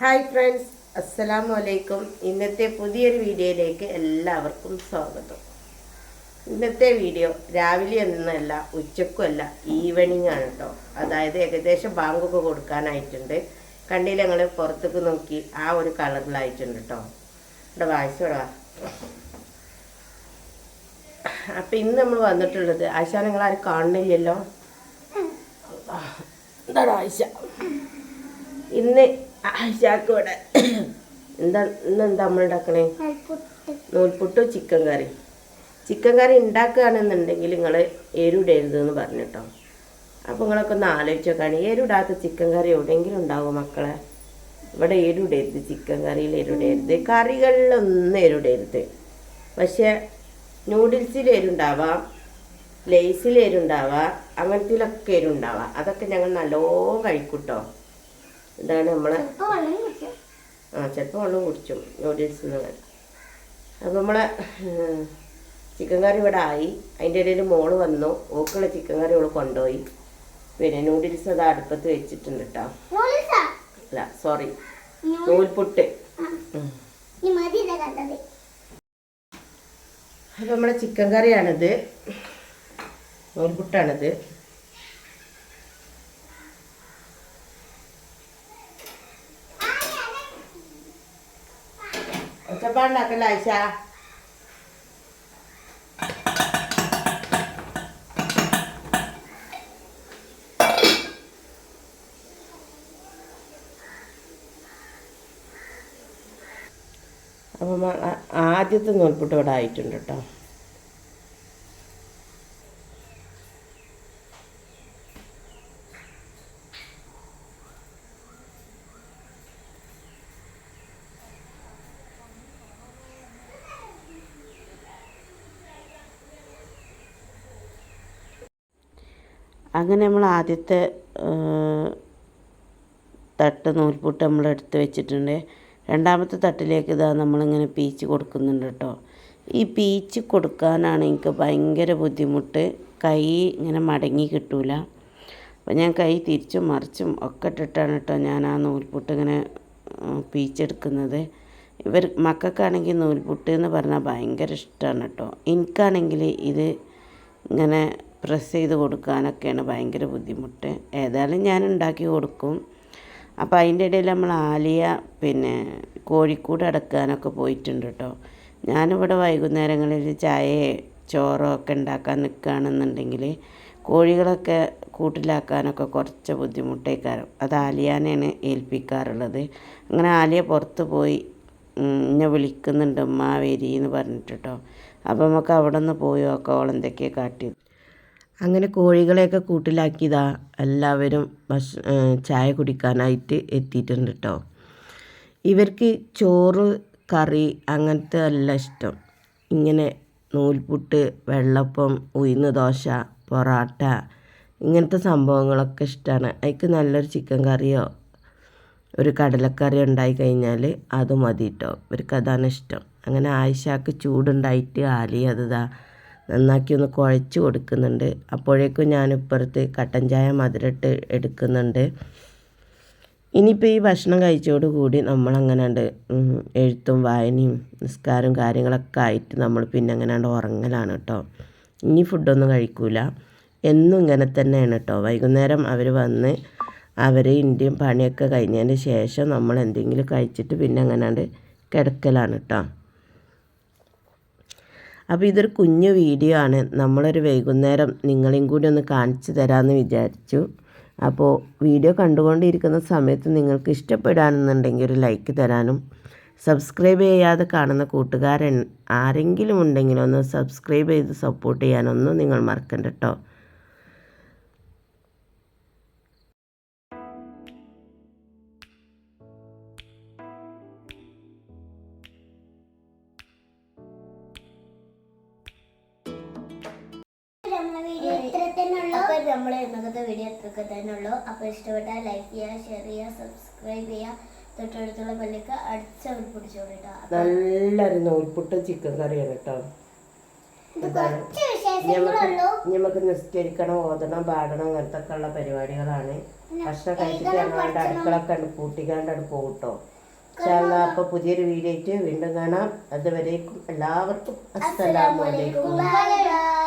Hi friends അസ്സലാമു അലൈക്കും ഇന്നത്തെ പുതിയൊരു വീഡിയോയിലേക്ക് എല്ലാവർക്കും സ്വാഗതം. ഇന്നത്തെ വീഡിയോ രാവിലെ ഒന്നല്ല ഉച്ചക്കുമല്ല ഈവനിങ് ആണ് കേട്ടോ അതായത് ഏകദേശം ബാങ്കൊക്കെ കൊടുക്കാനായിട്ടുണ്ട്. കണ്ടില്ല ഞങ്ങൾ പുറത്തേക്ക് നോക്കി ആ ഒരു കളറിലായിട്ടുണ്ട് കേട്ടോ ഇവിടെ വായിച്ചോടാ അപ്പം ഇന്ന് നമ്മൾ വന്നിട്ടുള്ളത് ആശാ നിങ്ങൾ ആരും കാണുന്നില്ലല്ലോ? എന്താണ് ആയിഷ? ഇന്ന് ആയിഷക്ക് ഇവിടെ. എന്താ എന്താ നമ്മൾ ഉണ്ടാക്കണേ? നൂൽപുട്ടും ചിക്കൻ കറി. ചിക്കൻ കറി ഉണ്ടാക്കുകയാണെന്നുണ്ടെങ്കിൽ നിങ്ങൾ എരുടരുത് എന്ന് പറഞ്ഞിട്ടോ അപ്പോൾ നിങ്ങളൊക്കെ ഒന്ന് ആലോചിച്ച് നോക്കുകയാണ് എരുടാത്ത ചിക്കൻ കറി എവിടെയെങ്കിലും ഉണ്ടാവും മക്കളെ? ഇവിടെ എരുടരുത് ചിക്കൻ കറിയിൽ എരുടരുത്. കറികളിലൊന്നും എരുടരുത്. പക്ഷേ നൂഡിൽസിൽ എരുണ്ടാവാം ലേസിൽ എരുണ്ടാവാം അങ്ങനത്തിലൊക്കെ എരുണ്ടാവാം. അതൊക്കെ ഞങ്ങൾ നല്ലോ കഴിക്കൂട്ടോ ഇതാണ് നമ്മളെ ആ ചിലപ്പോൾ വെള്ളം കുടിച്ചും നൂഡിൽസ് എന്ന് അപ്പോൾ നമ്മളെ ചിക്കൻ കറി ഇവിടെ ആയി. അതിന്റെ ഇടയിൽ മോൾ വന്നു. ഓക്കുള്ള ചിക്കൻ കറി ഇവിടെ കൊണ്ടുപോയി പിന്നെ നൂഡിൽസ് അത് അടുപ്പത്ത് വെച്ചിട്ടുണ്ട് കേട്ടോ അല്ല സോറി നൂൽപുട്ട്. അപ്പം നമ്മളെ ചിക്കൻ കറിയാണിത് നൂൽപുട്ടാണിത്. ഒച്ചപ്പാടുണ്ടാക്കല്ല ആയിഷ അപ്പം ആദ്യത്തെ നൂൽപുട്ട് ഇവിടെ ആയിട്ടുണ്ട് കേട്ടോ. അങ്ങനെ നമ്മൾ ആദ്യത്തെ തട്ട് നൂൽപുട്ട് നമ്മൾ എടുത്ത് വെച്ചിട്ടുണ്ട്. രണ്ടാമത്തെ തട്ടിലേക്ക് ഇതാ നമ്മളിങ്ങനെ പീച്ച് കൊടുക്കുന്നുണ്ട് കേട്ടോ. ഈ പീച്ച് കൊടുക്കാനാണ് എനിക്ക് ഭയങ്കര ബുദ്ധിമുട്ട്. കൈ ഇങ്ങനെ മടങ്ങി കിട്ടൂല. അപ്പോൾ ഞാൻ കൈ തിരിച്ചും മറിച്ചും ഒക്കെ ഇട്ടിട്ടാണ് കേട്ടോ ഞാൻ ആ നൂൽപുട്ട് ഇങ്ങനെ പീച്ചെടുക്കുന്നത്. ഇവർ മക്കൾക്കാണെങ്കിൽ നൂൽപുട്ട് എന്ന് പറഞ്ഞാൽ ഭയങ്കര ഇഷ്ടമാണ് കേട്ടോ. എനിക്കാണെങ്കിൽ ഇത് ഇങ്ങനെ പ്രസ് ചെയ്ത് കൊടുക്കാനൊക്കെയാണ് ഭയങ്കര ബുദ്ധിമുട്ട്. ഏതായാലും ഞാൻ ഉണ്ടാക്കി കൊടുക്കും. അപ്പോൾ അതിന്റെ ഇടയിൽ നമ്മൾ ആലിയ പിന്നെ കോഴിക്കൂട് അടക്കാനൊക്കെ പോയിട്ടുണ്ട് കേട്ടോ ഞാനിവിടെ വൈകുന്നേരങ്ങളിൽ ചായ ചോറോ ഒക്കെ ഉണ്ടാക്കാൻ നിൽക്കുകയാണെന്നുണ്ടെങ്കിൽ കോഴികളൊക്കെ കൂട്ടിലാക്കാനൊക്കെ കുറച്ച് ബുദ്ധിമുട്ടേക്കാരം. അത് ആലിയാനെയാണ് ഏൽപ്പിക്കാറുള്ളത്. അങ്ങനെ ആലിയ പുറത്ത് പോയി ഇന്നെ വിളിക്കുന്നുണ്ട് ഉമ്മ വരി എന്ന് പറഞ്ഞിട്ട് കേട്ടോ അപ്പോൾ നമുക്ക് അവിടെ നിന്ന് പോയി നോക്കാം അവളെന്തൊക്കെയാണ് എന്തൊക്കെയാണ് കാട്ടി അങ്ങനെ കോഴികളെയൊക്കെ കൂട്ടിലാക്കിയതാ എല്ലാവരും ഭക്ഷ ചായ കുടിക്കാനായിട്ട് എത്തിയിട്ടുണ്ട് കേട്ടോ ഇവർക്ക് ചോറ് കറി അങ്ങനത്തെ അല്ല ഇഷ്ടം. ഇങ്ങനെ നൂൽപുട്ട് വെള്ളപ്പം ഉഴുന്ന് ദോശ പൊറാട്ട ഇങ്ങനത്തെ സംഭവങ്ങളൊക്കെ ഇഷ്ടമാണ് അതിക്ക് നല്ലൊരു ചിക്കൻ കറിയോ ഒരു കടലക്കറി ഉണ്ടായി കഴിഞ്ഞാൽ അത് മതി കേട്ടോ ഇവർക്ക് അതാണ് ഇഷ്ടം. അങ്ങനെ ആയിഷാക്ക് ചൂടുണ്ടായിട്ട് ആലി അത് നന്നാക്കി ഒന്ന് കുഴച്ച് കൊടുക്കുന്നുണ്ട്. അപ്പോഴേക്കും ഞാനിപ്പുറത്ത് കട്ടൻ ചായ മധുരട്ട് എടുക്കുന്നുണ്ട്. ഇനിയിപ്പോൾ ഈ ഭക്ഷണം കഴിച്ചോട് കൂടി നമ്മളങ്ങനാണ്ട് ഉം, എഴുത്തും വായനയും നിസ്കാരവും കാര്യങ്ങളൊക്കെ ആയിട്ട് നമ്മൾ പിന്നെ അങ്ങനെയാണ്ട് ഉറങ്ങലാണ് കേട്ടോ. ഇനി ഫുഡൊന്നും കഴിക്കൂല. എന്നും ഇങ്ങനെ തന്നെയാണ് കേട്ടോ. വൈകുന്നേരം അവർ വന്ന് അവർ ഇന്ത്യയും പണിയൊക്കെ കഴിഞ്ഞതിന് ശേഷം നമ്മൾ എന്തെങ്കിലും കഴിച്ചിട്ട് പിന്നെ അങ്ങനെയാണ്ട് കിടക്കലാണ് കേട്ടോ. അപ്പോൾ ഇതൊരു കുഞ്ഞു വീഡിയോ ആണ്. നമ്മളൊരു വൈകുന്നേരം നിങ്ങളെയും കൂടി ഒന്ന് കാണിച്ചു തരാമെന്ന് വിചാരിച്ചു. അപ്പോൾ വീഡിയോ കണ്ടുകൊണ്ടിരിക്കുന്ന സമയത്ത് നിങ്ങൾക്ക് ഇഷ്ടപ്പെടാനെന്നുണ്ടെങ്കിൽ ഒരു ലൈക്ക് തരാനും സബ്സ്ക്രൈബ് ചെയ്യാതെ കാണുന്ന കൂട്ടുകാരൻ ആരെങ്കിലും ഉണ്ടെങ്കിൽ ഒന്ന് സബ്സ്ക്രൈബ് ചെയ്ത് സപ്പോർട്ട് ചെയ്യാനൊന്നും നിങ്ങൾ മറക്കണ്ട കേട്ടോ നമ്മളെ ഇന്നത്തെ വീഡിയോ ഇത്രയൊക്കെ തന്നെ ഉള്ളൂ. അപ്പൊ ഇഷ്ടപ്പെട്ടാൽ ലൈക്ക് ചെയ്യുക ഷെയർ ചെയ്യുക സബ്സ്ക്രൈബ് ചെയ്യുക. തൊട്ടടുത്തുള്ള പള്ളിക്ക് അടിച്ചവർ പിടിച്ചോളിട്ടോ നല്ലൊരു നൂൽപുട്ട് ചിക്കൻ കറിയാണ് കേട്ടോ. ഞമ്മക്ക് നമുക്ക് നിസ്കരിക്കണം ഓതണം പാടണം അങ്ങനത്തെ ഉള്ള പരിപാടികളാണ്. ഭക്ഷണം കഴിച്ചിട്ട് ഞങ്ങളുടെ അടുക്കളൊക്കെ ഉണ്ട് പൂട്ടിക്കാണ്ടാണ് പോകും കേട്ടോ അപ്പോൾ പുതിയൊരു വീഡിയോ ആയിട്ട് വീണ്ടും കാണാം. അതുവരേക്കും എല്ലാവർക്കും അസ്സലാമു അലൈക്കും. ബൈ.